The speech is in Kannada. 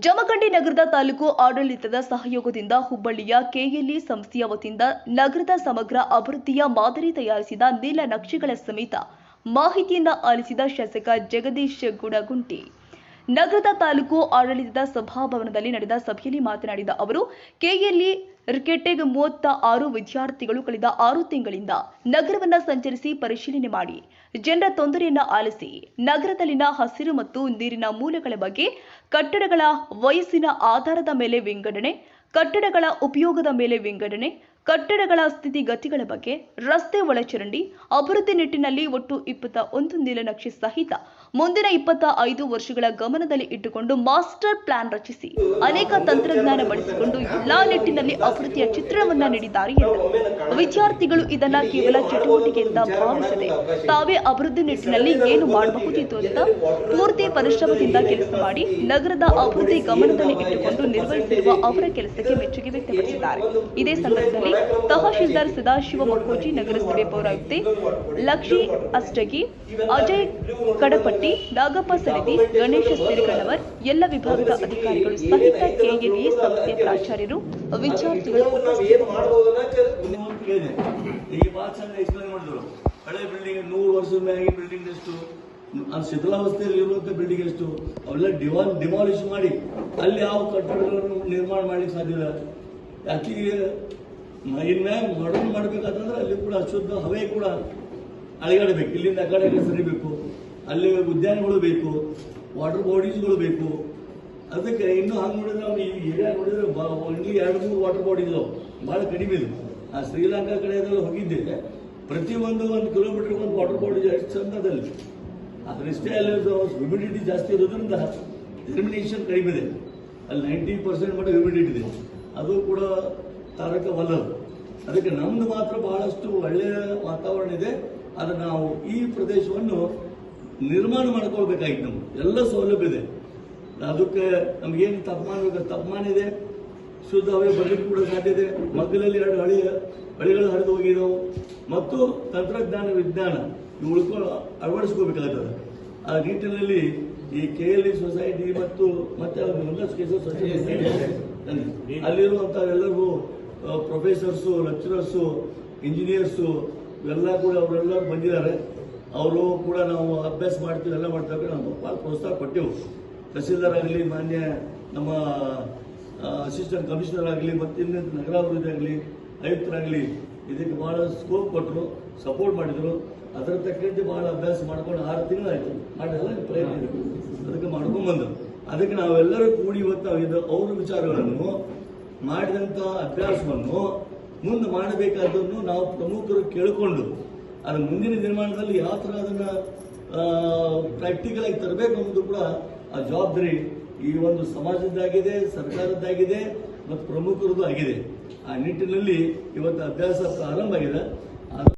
ಜಮಖಂಡಿ ನಗರದ ತಾಲೂಕು ಆಡಳಿತದ ಸಹಯೋಗದಿಂದ ಹುಬ್ಬಳ್ಳಿಯ ಕೆಎಲ್ಇ ಸಂಸ್ಥೆಯ ವತಿಯಿಂದ ನಗರದ ಸಮಗ್ರ ಅಭಿವೃದ್ಧಿಯ ಮಾದರಿ ತಯಾರಿಸಿದ ನೀಲ ನಕ್ಷೆಗಳ ಸಮೇತ ಮಾಹಿತಿಯನ್ನ ಆಲಿಸಿದ ಶಾಸಕ ಜಗದೀಶ್ ಗುಡಗುಂಟಿ ನಗರದ ತಾಲೂಕು ಆಡಳಿತದ ಸಭಾಭವನದಲ್ಲಿ ನಡೆದ ಸಭೆಯಲ್ಲಿ ಮಾತನಾಡಿದ ಅವರು, ಕೆಎಲ್ಇ ರಿಕೆಟೆಗ್ ಮೂವತ್ತ ಆರು ವಿದ್ಯಾರ್ಥಿಗಳು ಕಳೆದ ಆರು ತಿಂಗಳಿಂದ ನಗರವನ್ನ ಸಂಚರಿಸಿ ಪರಿಶೀಲನೆ ಮಾಡಿ, ಜನರ ತೊಂದರೆಯನ್ನ ಆಲಿಸಿ, ನಗರದಲ್ಲಿನ ಹಸಿರು ಮತ್ತು ನೀರಿನ ಮೂಲಗಳ ಬಗ್ಗೆ ಕಟ್ಟಡಗಳ ವಯಸ್ಸಿನ ಆಧಾರದ ಮೇಲೆ ವಿಂಗಡಣೆ, ಕಟ್ಟಡಗಳ ಉಪಯೋಗದ ಮೇಲೆ ವಿಂಗಡಣೆ ಕಟ್ಟಡಗಳ ಸ್ಥಿತಿಗತಿಗಳ ಬಗ್ಗೆ ರಸ್ತೆ ಒಳಚರಂಡಿ ಅಭಿವೃದ್ಧಿ ನಿಟ್ಟಿನಲ್ಲಿ ಒಟ್ಟು ಇಪ್ಪತ್ತ ಒಂದು ನೀಲನಕ್ಷೆ ಸಹಿತ ಮುಂದಿನ ಇಪ್ಪತ್ತ ಐದು ವರ್ಷಗಳ ಗಮನದಲ್ಲಿ ಇಟ್ಟುಕೊಂಡು ಮಾಸ್ಟರ್ ಪ್ಲಾನ್ ರಚಿಸಿ. ಅನೇಕ ತಂತ್ರಜ್ಞಾನ ಬಳಸಿಕೊಂಡು ಎಲ್ಲಾ ನಿಟ್ಟಿನಲ್ಲಿ ಅಭಿವೃದ್ಧಿಯ ಚಿತ್ರಣವನ್ನ ನೀಡಿದ್ದಾರೆ ಎಂದರು ವಿದ್ಯಾರ್ಥಿಗಳು ಇದನ್ನ ಕೇವಲ ಚಟುವಟಿಕೆಯಿಂದ ಭಾವಿಸದೆ ತಾವೇ ಅಭಿವೃದ್ಧಿ ನಿಟ್ಟಿನಲ್ಲಿ ಏನು ಮಾಡಬಹುದಿತ್ತು ಅಂತ ಪೂರ್ತಿ ಪರಿಶ್ರಮದಿಂದ ಕೆಲಸ ಮಾಡಿ ನಗರದ ಅಭಿವೃದ್ಧಿ ಗಮನದಲ್ಲಿ ಇಟ್ಟುಕೊಂಡು ನಿರ್ವಹಿಸಿರುವ ಅವರ ಕೆಲಸಕ್ಕೆ ಮೆಚ್ಚುಗೆ ವ್ಯಕ್ತಪಡಿಸಿದ್ದಾರೆ. ಇದೇ ಸಂದರ್ಭದಲ್ಲಿ ತಹಶೀಲ್ದಾರ್ ಸದಾಶಿವ ಮಕೋಜಿ ನಗರಸಭೆ ಪೌರಾಯುಕ್ತೆ ಲಕ್ಷಿ ಅಷ್ಟಗಿ, ಅಜಯ್ ಕಡಪಟ್ಟಿ, ನಾಗಪ್ಪ ಸರಿದಿ, ಗಣೇಶ ಸಿರಿಗಣ್ಣವರ್ ಎಲ್ಲ ವಿಭಾಗದ ಅಧಿಕಾರಿಗಳು ಸಹಿತ ಕೆಎಲ್ಇ ಸಂಸ್ಥೆಯ ಪ್ರಾಚಾರ್ಯರು, ವಿದ್ಯಾರ್ಥಿಗಳು ಹಳೆ ಬಿಲ್ಡಿಂಗ್ ನೂರು ವರ್ಷದ ಮೇಲೆ ಬಿಲ್ಡಿಂಗ್ ಎಷ್ಟು? ಶಿಥಿಲಾವಸ್ಥೆಯಲ್ಲಿ ಇರುವಂಥ ಬಿಲ್ಡಿಂಗ್ ಎಷ್ಟು? ಅವೆಲ್ಲ ಡಿವಾಲ್ ಡಿಮಾಲಿಷ್ ಮಾಡಿ ಅಲ್ಲಿ ಯಾವ ಕಟ್ಟಡಗಳನ್ನು ನಿರ್ಮಾಣ ಮಾಡಲಿಕ್ಕೆ ಸಾಧ್ಯ ಇಲ್ಲ. ಇನ್ಮ್ಯಾಗ ಮಾಡೋದು ಮಾಡ್ಬೇಕಾದ್ರೆ ಅಲ್ಲಿ ಕೂಡ ಅಶುದ್ಧ ಹವೆ ಕೂಡ ಅಳಗಾಡ್ಬೇಕು ಇಲ್ಲಿಂದ ಆ ಸರಿಬೇಕು ಅಲ್ಲಿ ಉದ್ಯಾನಗಳು ಬೇಕು. ವಾಟರ್ ಬಾಡೀಸ್ಗಳು ಬೇಕು. ಅದಕ್ಕೆ ಇನ್ನು ಹಂಗೆ ನೋಡಿದ್ರೆ ಅವ್ನು ಈ ಏರಿಯಾ ನೋಡಿದ್ರೆ ಇಲ್ಲಿ ಎರಡು, ಮೂರು ವಾಟರ್ ಬಾಡೀಸ್ ಭಾಳ ಕಡಿಮೆ ಇದೆ. ಆ ಶ್ರೀಲಂಕಾ ಕಡೆ ಅದೆಲ್ಲ ಹೋಗಿದ್ದೆ. ಪ್ರತಿಯೊಂದು ಒಂದು ಕಿಲೋಮೀಟರ್ ಒಂದು ವಾಟರ್ ಬಾಡಿ ಎಷ್ಟು ಚಂದದಲ್ಲಿ. ಅದರಷ್ಟೇ ಅಲ್ಲಿ ಹ್ಯೂಮಿಡಿಟಿ ಜಾಸ್ತಿ ಇರೋದ್ರಿಂದ ಎಲಿಮಿನೇಷನ್ ಕಡಿಮೆ ಇದೆ. ಅಲ್ಲಿ ನೈಂಟಿ ಪರ್ಸೆಂಟ್ ಮಟ್ಟ ಹ್ಯೂಮಿಡಿಟಿ ಇದೆ. ಅದು ಕೂಡ ತಾರಕವಲ್ಲ ಅದಕ್ಕೆ ನಮ್ದು ಮಾತ್ರ ಬಹಳಷ್ಟು ಒಳ್ಳೆಯ ವಾತಾವರಣ ಇದೆ. ಆದರೆ ನಾವು ಈ ಪ್ರದೇಶವನ್ನು ನಿರ್ಮಾಣ ಮಾಡ್ಕೊಳ್ಬೇಕಾಗಿತ್ತು ನಮ್ಗೆ. ಎಲ್ಲ ಸೌಲಭ್ಯ ಇದೆ. ಅದಕ್ಕೆ ನಮಗೇನು ತಾಪಮಾನ ಬೇಕು? ತಾಪಮಾನ ಇದೆ. ಶುದ್ಧ ಹವೆ ಬರ್ಲಿಕ್ಕೆ ಕೂಡ ಸಾಧ್ಯ ಇದೆ. ಮಗ್ಗಲಲ್ಲಿ ಎರಡು ಹಳಿ, ಹಳಿಗಳು ಹರಿದು ಹೋಗಿದವು. ಮತ್ತು ತಂತ್ರಜ್ಞಾನ, ವಿಜ್ಞಾನ ಇವು ಉಳ್ಕೊಂಡು ಅಳವಡಿಸ್ಕೋಬೇಕಾಗ್ತದೆ ಆ ನಿಟ್ಟಿನಲ್ಲಿ ಈ ಕೆ ಎಲ್ ಇ ಸೊಸೈಟಿ ಮತ್ತು ಮತ್ತೆ ಒಂದಷ್ಟು ಪ್ರೊಫೆಸರ್ಸು ಲೆಕ್ಚರರ್ಸು ಇಂಜಿನಿಯರ್ಸು ಇವೆಲ್ಲ ಕೂಡ ಅವರೆಲ್ಲ ಬಂದಿದ್ದಾರೆ. ಅವರು ಕೂಡ ನಾವು ಅಭ್ಯಾಸ ಮಾಡ್ತೀವಿ, ಎಲ್ಲ ಮಾಡ್ತೇವೆ ನಾವು ಭಾಳ ಪ್ರೋತ್ಸಾಹ ಕೊಟ್ಟೆವು. ತಹಸೀಲ್ದಾರ್ ಆಗಲಿ, ಮಾನ್ಯ ನಮ್ಮ ಅಸಿಸ್ಟೆಂಟ್ ಕಮಿಷನರ್ ಆಗಲಿ ಮತ್ತು ಇನ್ನಿತ ನಗರಾಭಿವೃದ್ಧಿ ಆಗಲಿ, ಆಯುಕ್ತರಾಗಲಿ, ಇದಕ್ಕೆ ಭಾಳ ಸ್ಕೋಪ್ ಕೊಟ್ಟರು ಸಪೋರ್ಟ್ ಮಾಡಿದರು. ಅದರ ತಕ್ಕಂತೆ ಭಾಳ ಅಭ್ಯಾಸ ಮಾಡ್ಕೊಂಡು ಆರು ತಿಂಗಳಾಯಿತು. ಮಾಡಲ್ಲ ಪ್ರಯತ್ನ ಅದಕ್ಕೆ ಮಾಡ್ಕೊಂಡು ಬಂದರು ಅದಕ್ಕೆ ನಾವೆಲ್ಲರೂ ಕೂಡಿ ಇವತ್ತು ಇದು ಅವ್ರ ವಿಚಾರಗಳನ್ನು ಮಾಡಿದಂಥ ಅಭ್ಯಾಸವನ್ನು ಮುಂದೆ ಮಾಡಬೇಕಾದನ್ನು ನಾವು ಪ್ರಮುಖರು ಕೇಳಿಕೊಂಡು ಅದು ಮುಂದಿನ ನಿರ್ಮಾಣದಲ್ಲಿ ಯಾವ ಥರ ಅದನ್ನು ಪ್ರಾಕ್ಟಿಕಲ್ ಆಗಿ ತರಬೇಕು ಅನ್ನೋದು ಕೂಡ ಆ ಜವಾಬ್ದಾರಿ ಈ ಒಂದು ಸಮಾಜದ್ದಾಗಿದೆ, ಸರ್ಕಾರದ್ದಾಗಿದೆ ಮತ್ತು ಪ್ರಮುಖರದ್ದು ಆಗಿದೆ. ಆ ನಿಟ್ಟಿನಲ್ಲಿ ಇವತ್ತು ಅಭ್ಯಾಸ ಪ್ರಾರಂಭ ಆಗಿದೆ.